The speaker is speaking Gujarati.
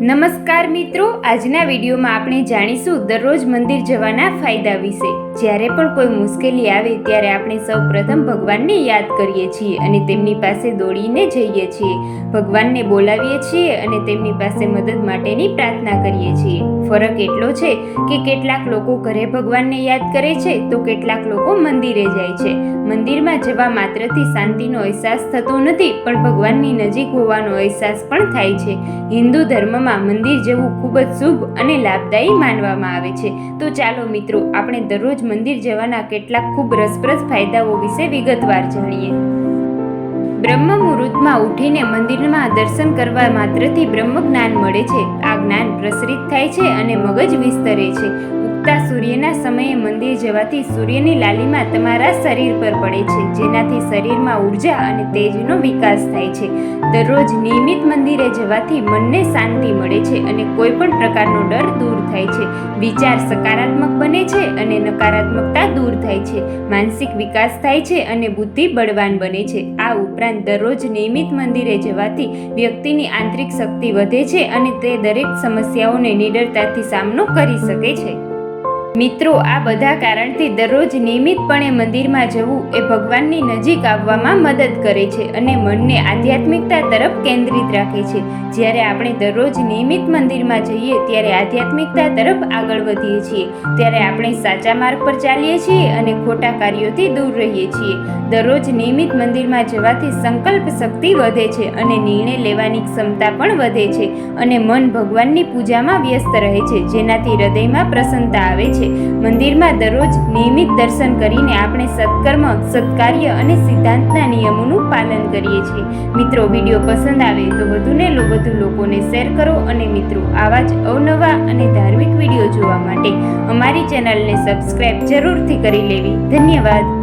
નમસ્કાર મિત્રો, આજના વિડીયોમાં આપણે જાણીશું દરરોજ મંદિર જવાના ફાયદા વિશે. જ્યારે પણ કોઈ મુશ્કેલી આવે ત્યારે આપણે સૌ પ્રથમ ભગવાનને યાદ કરીએ છીએ અને તેમની પાસે દોડીને જઈએ છીએ. ભગવાનને બોલાવીએ છીએ અને તેમની પાસે મદદ માટેની પ્રાર્થના કરીએ છીએ. ફરક એટલો છે કે કેટલાક લોકો ઘરે ભગવાનને યાદ કરે છે તો કેટલાક લોકો મંદિરે જાય છે. મંદિરમાં જવા માત્રથી શાંતિનો અહેસાસ થતો નથી, પણ ભગવાનની નજીક હોવાનો અહેસાસ પણ થાય છે. હિન્દુ ધર્મમાં મંદિર જવું ખૂબ જ શુભ અને લાભદાયી માનવામાં આવે છે. તો ચાલો મિત્રો, આપણે દરરોજ મંદિર જવાના કેટલાક ખૂબ રસપ્રદ ફાયદાઓ વિશે વિગતવાર જાણીએ. બ્રહ્મ મુહૂર્તમાં ઉઠીને મંદિરમાં દર્શન કરવા માત્રથી બ્રહ્મ જ્ઞાન મળે છે. આ જ્ઞાન પ્રસરિત થાય છે અને મગજ વિસ્તરે છે. ઉગતા સૂર્યના સમયે મંદિર જવાથી સૂર્યની લાલીમા તમારા શરીર પર પડે છે, જેનાથી શરીરમાં ઊર્જા અને તેજનો વિકાસ થાય છે. દરરોજ નિયમિત મંદિરે જવાથી મનને શાંતિ મળે છે અને કોઈ પણ પ્રકારનો ડર દૂર થાય છે. વિચાર સકારાત્મક બને છે અને નકારાત્મકતા દૂર થાય છે. માનસિક વિકાસ થાય છે અને બુદ્ધિ બળવાન બને છે. આ ઉપરાંત દરરોજ નિયમિત મંદિરે જવાથી વ્યક્તિની આંતરિક શક્તિ વધે છે અને તે દરેક સમસ્યાઓને નિડરતાથી સામનો કરી શકે છે. મિત્રો, આ બધા કારણથી દરરોજ નિયમિતપણે મંદિરમાં જવું એ ભગવાનની નજીક આવવામાં મદદ કરે છે અને મનને આધ્યાત્મિકતા તરફ કેન્દ્રિત રાખે છે. જ્યારે આપણે દરરોજ નિયમિત મંદિરમાં જઈએ, ત્યારે આધ્યાત્મિકતા તરફ આગળ વધીએ છીએ. ત્યારે આપણે સાચા માર્ગ પર ચાલીએ છીએ અને ખોટા કાર્યોથી દૂર રહીએ છીએ. દરરોજ નિયમિત મંદિરમાં જવાથી સંકલ્પ શક્તિ વધે છે અને નિર્ણય લેવાની ક્ષમતા પણ વધે છે અને મન ભગવાનની પૂજામાં વ્યસ્ત રહે છે, જેનાથી હૃદયમાં પ્રસન્નતા આવે છે. મંદિરમાં દરરોજ નિયમિત દર્શન કરીને આપણે સત્કર્મ, સત્કાર્ય અને સિદ્ધાંતના નિયમોનું પાલન કરીએ છીએ. મિત્રો, વીડિયો પસંદ આવે તો વધુને વધુ લોકોને શેર કરો અને મિત્રો, આવા જ અવનવા અને ધાર્મિક વીડિયો જોવા માટે અમારી ચેનલને સબસ્ક્રાઈબ જરૂરથી કરી લેવી. ધન્યવાદ.